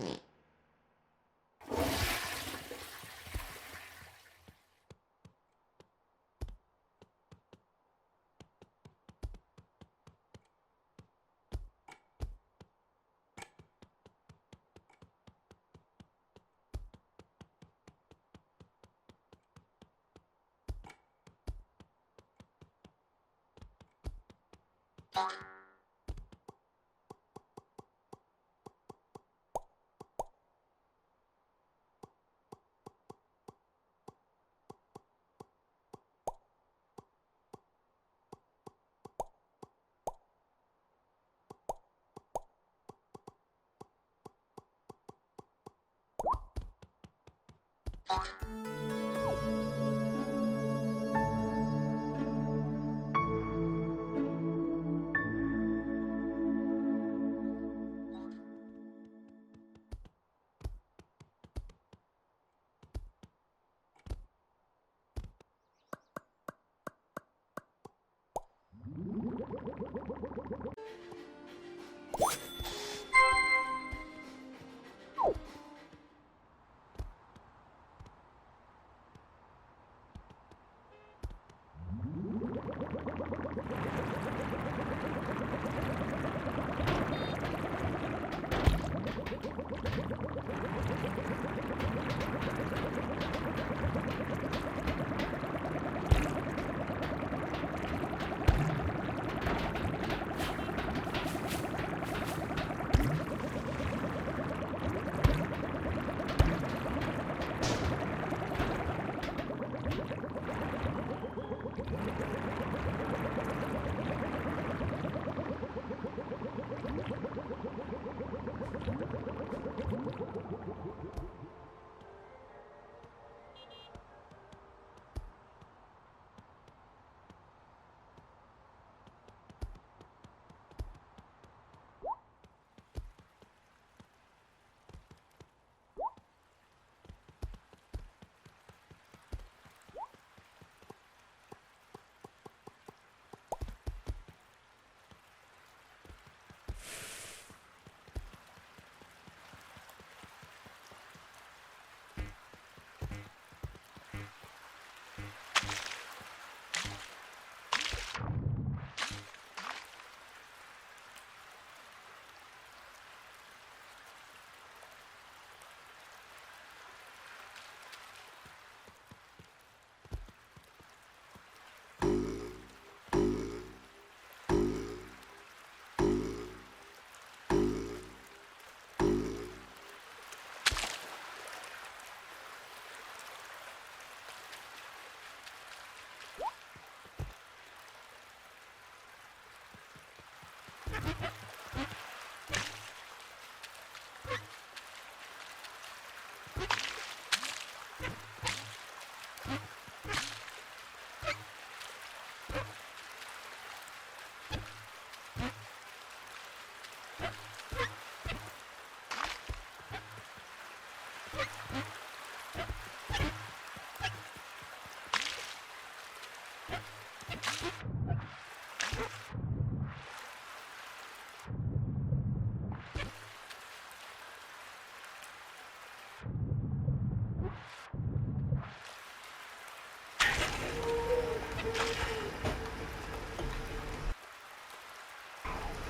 you on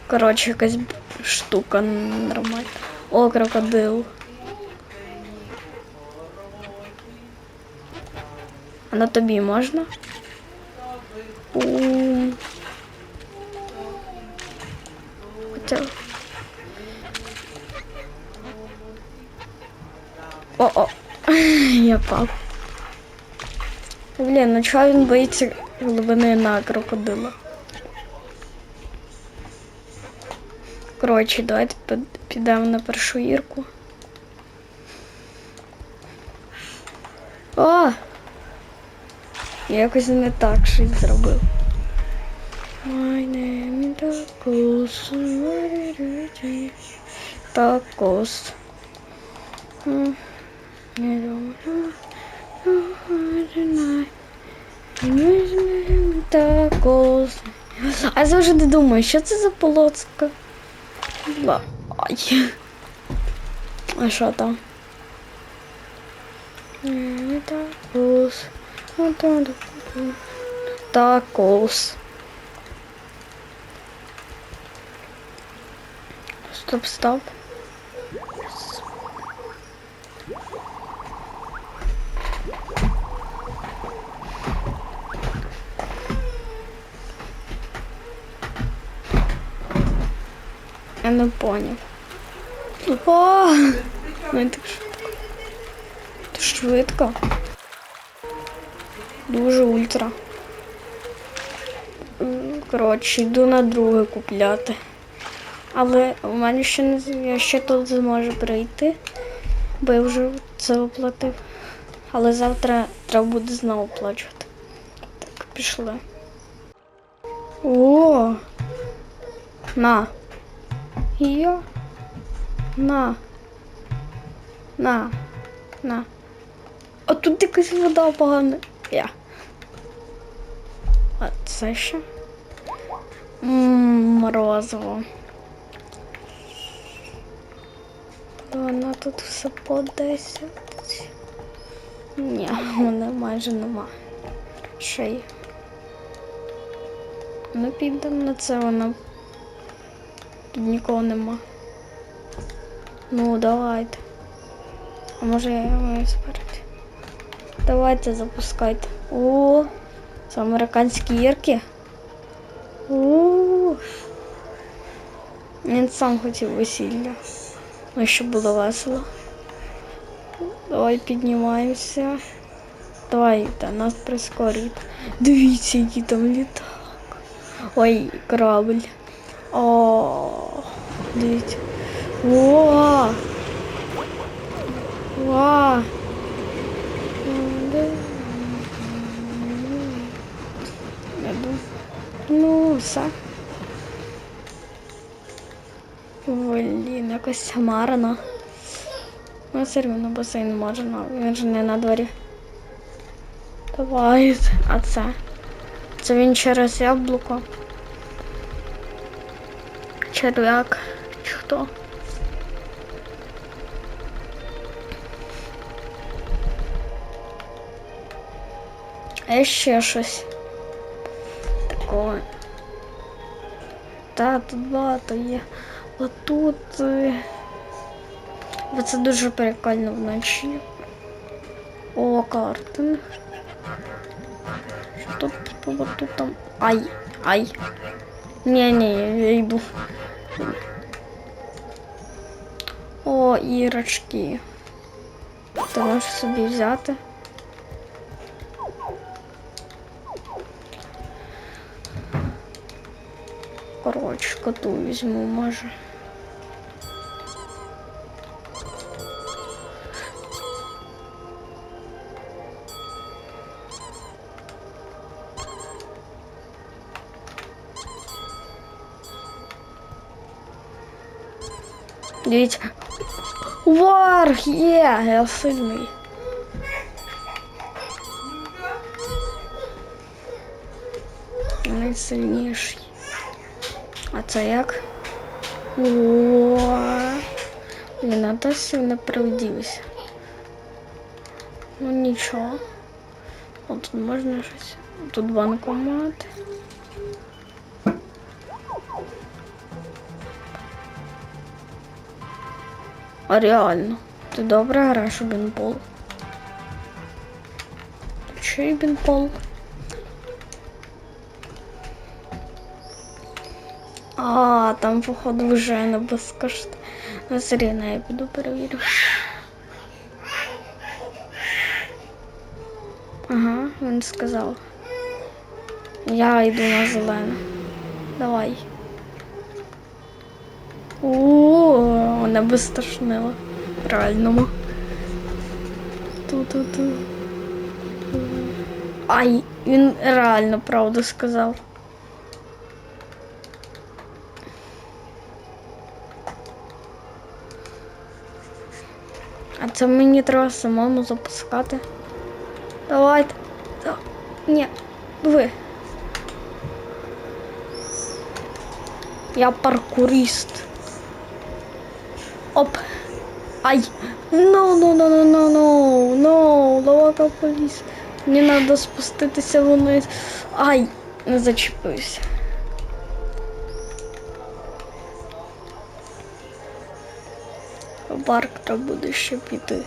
Коротше, якась штука нормальна. О, крокодил. А на тобі? У. Хоча... О-о. Я пав. Блін, ну чого він боїться глибини на крокодила? Коротше, давайте під- підемо на першу гірку. О! Я якось не так щось зробив. My name is Tacos. Tacos. Не Tacos. А я завжди думаю, що це за полоцка? Ай. А що там? М, Таку- Стоп, стоп. Я не поняв. О, ну так швидко. Швидко. Дуже ультра. Коротше, йду на друге купляти. Але у мене ще не я ще тут зможу прийти, бо я вже це оплатив. Але завтра треба буде знову оплачувати. Так, пішли. О! На. Йо. На. На. На. А тут якась вода погана. Я. А це що? Ммм, морозиво. Вона тут все по 10. Ні, в мене майже нема. Ще є. Ну підемо на це, вона. Тут нікого нема. Ну, давайте. А може я маю спереді? Давайте запускайте. О, це американські ірки. О, він сам хотів весілля. Ну, щоб було весело. Давай піднімаємося. Давай, та нас прискорюють. Дивіться, який там літак. Ой, корабль. О, дивіться. О! Ва! Ну, все. Блін, якось марно. Ну, все рівно басейн можна, він же не на дворі. Давай, а це? Це він через яблуко. Черв'як. Чи хто? А ще щось. Такое. Та, тут багато є. Отут. е, Бо це дуже прикольно вночі. О, картинг. Що тут було тут там? Ай, ай. Ні, ні, я йду. О, ірочки. Ти можеш собі взяти. коту візьму, може. Дивіться. Варг є, я сильний. Найсильніший. А це як? Блін, а то сильно правдився. Ну нічого. О, тут можна щось. Тут банкомат. А реально, ти добре граєш у бінбол? Чий бінбол? А, там, походу, вже не безкоштовно. Ну, серйозно, я піду перевірю. Ага, він сказав. Я йду на зелене. Давай. О, мене безстошнило. Реальному. Ту-ту-ту. Ай, він реально правду сказав. А це мені треба самому запускати. Давайте. Ні, ви. Я паркурист. Оп. Ай! No, no, no, no, no, no, no, ловака поліс. Мені треба спуститися вниз. Ай! Не зачепився. Парк треба буде ще піти.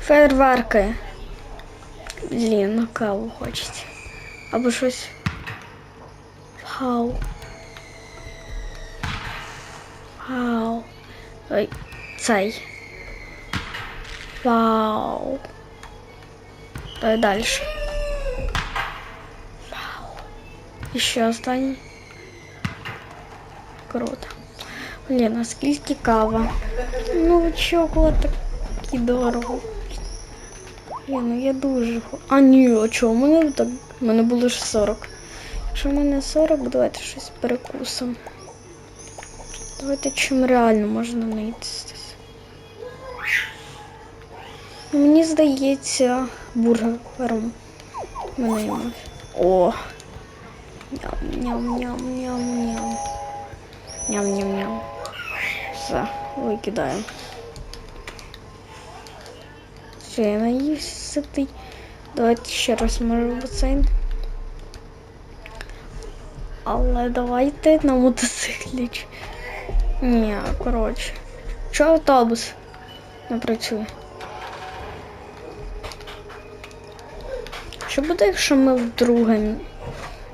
Фейерверки. Блін, на каву хочеться. Або щось. Вау. Вау. Ой, цей. Вау. Давай далі. Вау. І ще останній. Круто. Блін, а скільки кава? Ну чого так дорого? Блін, ну я дуже А ні, а чого? У мене так. У мене було ж 40. Якщо в мене 40, давайте щось перекусимо. Давайте чим реально можна наїстися. Мені здається, бургером. Мене йому. О! Ням-ням-ням-ням-ням. Ням-ням-ням. Все, викидаємо. Все, я наївся ситий. Давайте ще раз може басейн. Але давайте на мотоциклі. Ні, коротше. Що автобус не працює? Що буде, якщо ми вдруге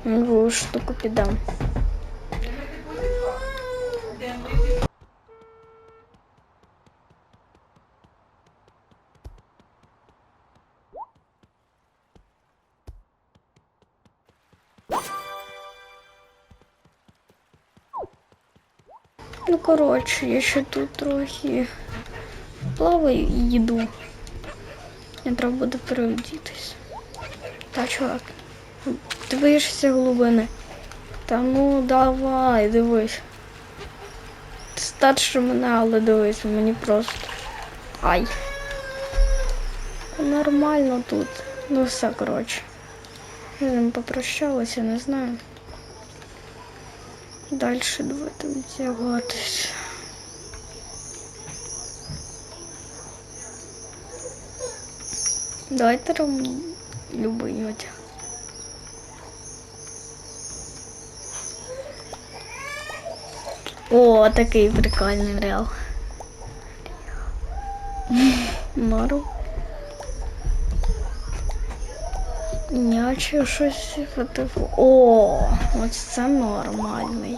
нову штуку підемо? Ну, коротше, я ще тут трохи плаваю і їду. Мені треба буде переодітись. Та, чувак, Ти боїшся глибини. Та ну давай, дивись. Ти старше мене, але дивись, мені просто. Ай. Нормально тут. Ну все, коротше. Я з ним попрощалася, не знаю. Далі давайте відтягуватись. Давайте ром любий одяг. О, такий прикольний реал. Норм. Няче щось по типу. О, ось це нормальний.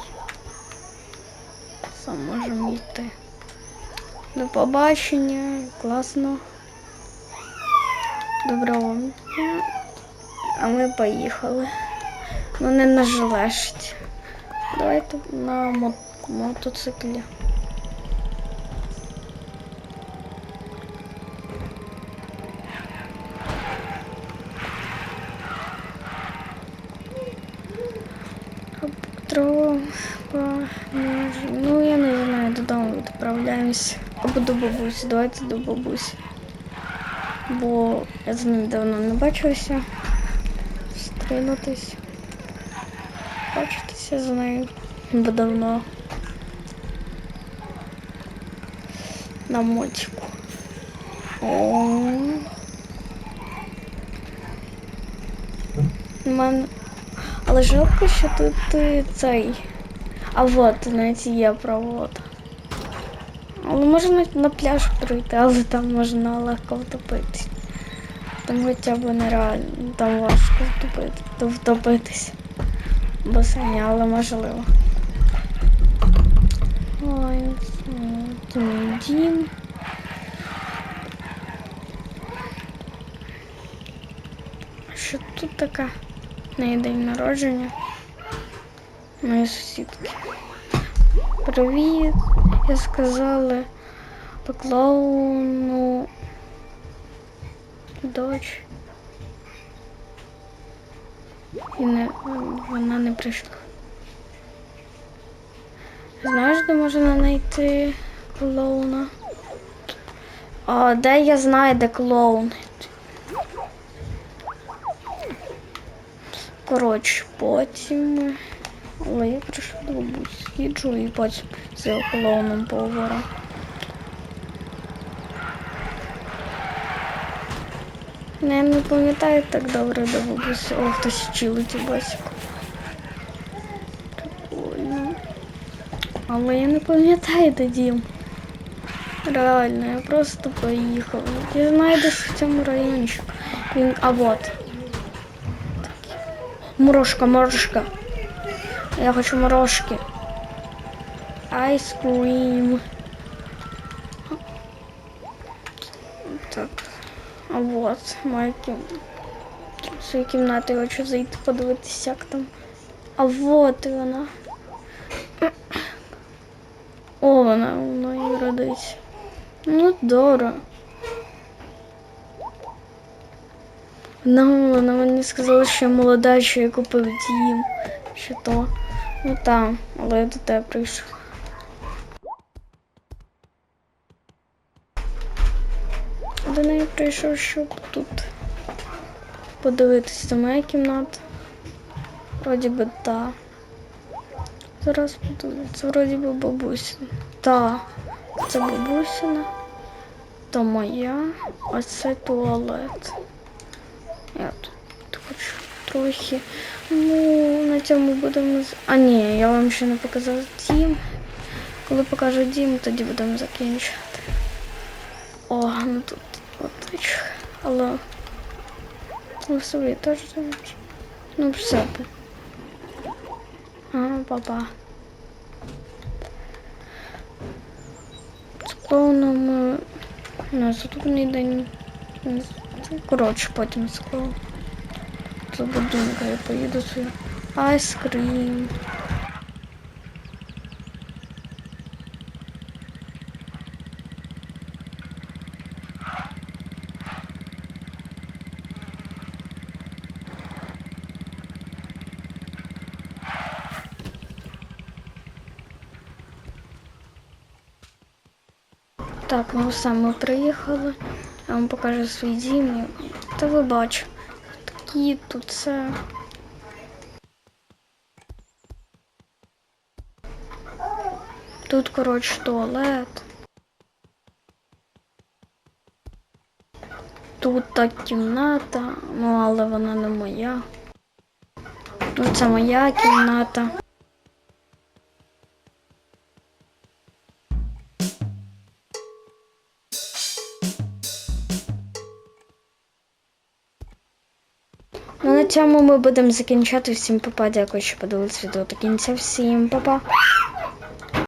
Сам можемо йти. До побачення, класно. Доброго. А ми поїхали. Ну не на. Давайте на мо- мотоциклі. Трохи, ну я не знаю, додому відправляємось. Або до бабусі, давайте до бабусі. Бо я з ним давно не бачилася. Стрінутись. Бачитися з нею. Бо давно. На мотику. О. Мен... Але жалко, що тут е, цей. А от навіть є провод. Але можна на пляж прийти, але там можна легко втопитись. Там хоча б нереально, там важко втопити, втопитись. В басейні, але можливо. Ой, дім. Що тут така? Неї день народження. Моєї сусідки. Привіт. Я сказала по клоуну дочь. І не, вона не прийшла. Знаєш, де можна знайти клоуна? А, де я знаю, де клоун? Коротше, потім. Але я прийшов до бабусі. І потім з охолоном поговорю. Я не пам'ятаю так добре до бабусі. О, хтось чилить у басіку. Прикольно. Але я не пам'ятаю де дім. Реально, я просто поїхав. Я знаю десь в цьому райончику. Він. А вот. Морожка, морожка. Я хочу морожки. Айскрім. Так. А вот, моя кім... свою кімнату я хочу зайти подивитися, як там. А вот і вона. О, вона, вона і родить. Ну, добре. Ну, вона мені сказала, що я молода, що я купив дім, що то. Ну там, але я до тебе прийшов. До неї прийшов, щоб тут подивитися. Це моя кімната. Вроді би та. Зараз подивлюсь. Це вроді би бабусина. Та. Це бабусина. То моя, а це туалет. Я тут хочу трохи. Ну, на цьому будемо. А ні, я вам ще не показала дім. Коли покажу дім, тоді будемо закінчувати. О, ну тут водичка. Але ну, собі теж заміж. Ну, все. Ага, папа. Клоуном у наступний день. Коротше, потім з клоуном. До будинка я поїду свій. Айскрім. Ми приїхали. Я вам покажу свій дім. Та ви бачите. Такі тут все. Тут, коротше, туалет. Тут так кімната, ну але вона не моя. Ну, це моя кімната. Цьому ми будемо закінчати. Всім папа. Дякую, що подивилися відео до кінця. Всім папа.